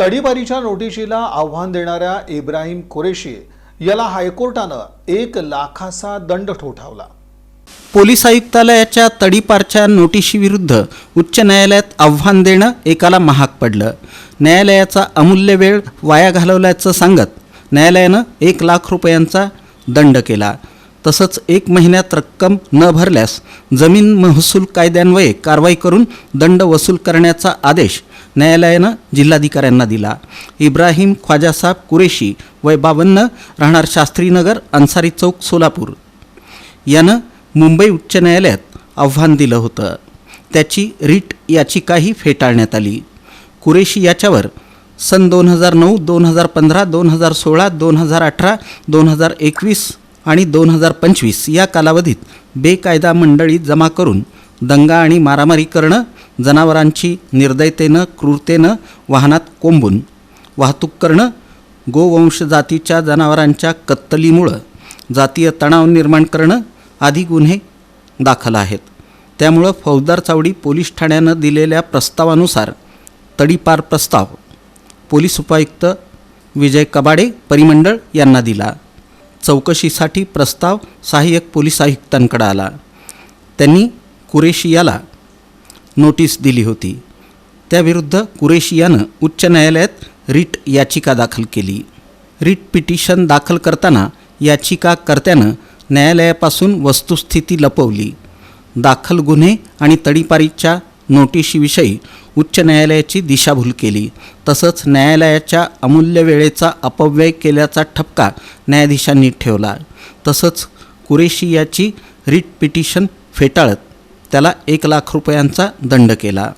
तडीपारीच्या नोटिशीला आव्हान देणाऱ्या इब्राहिम कुरेशी याला हायकोर्टानं एक लाखाचा दंड ठोठावला. पोलीस आयुक्तालयाच्या तडीपारच्या नोटिशीविरुद्ध उच्च न्यायालयात आव्हान देणं एकाला महाग पडलं. न्यायालयाचा अमूल्य वेळ वाया घालवल्याचं सांगत न्यायालयानं एक लाख रुपयांचा दंड केला. तसंच एक महिन्यात रक्कम न भरल्यास जमीन महसूल कायद्यान्वये कारवाई करून दंड वसूल करण्याचा आदेश न्यायालयानं जिल्हाधिकाऱ्यांना दिला. इब्राहिम ख्वाजासाब कुरेशी वय बावन्न राहणार शास्त्रीनगर अन्सारी चौक सोलापूर. यानं मुंबई उच्च न्यायालयात आव्हान दिलं होतं. त्याची रीट याचिकाही फेटाळण्यात आली. कुरेशी याच्यावर सन दोन हजार नऊ दोन हजार पंधरा दोन हजार सोळा दोन हजार अठरा दोन हजार एकवीस आणि दोन हजार पंचवीस या कालावधीत बेकायदा मंडळी जमा करून दंगा आणि मारामारी करणं जनावरांची निर्दयतेनं क्रूरतेनं वाहनात कोंबून वाहतूक करणं गोवंश जातीच्या जनावरांच्या कत्तलीमुळं जातीय तणाव निर्माण करणं आदी गुन्हे दाखल आहेत. त्यामुळं फौजदार चावडी पोलीस ठाण्यानं दिलेल्या प्रस्तावानुसार तडीपार प्रस्ताव पोलीस उपायुक्त विजय कबाडे परिमंडळ यांना दिला. चौकशीसाठी प्रस्ताव सहाय्यक पोलीस आयुक्तांकडे आला. त्यांनी कुरेशी याला नोटीस दिली होती. त्याविरुद्ध कुरेशी यानं उच्च न्यायालयात रीट याचिका दाखल केली. रिट पिटिशन दाखल करताना याचिकाकर्त्यानं न्यायालयापासून वस्तुस्थिती लपवली. दाखल गुन्हे आणि तडीपारीच्या नोटिशीविषयी उच्च न्यायालयाची दिशाभूल केली. तसंच न्यायालयाच्या अमूल्य वेळेचा अपव्यय केल्याचा ठपका न्यायाधीशांनी ठेवला. तसंच कुरेशी याची रिट पिटिशन फेटाळत त्याला एक लाख रुपयांचा दंड केला.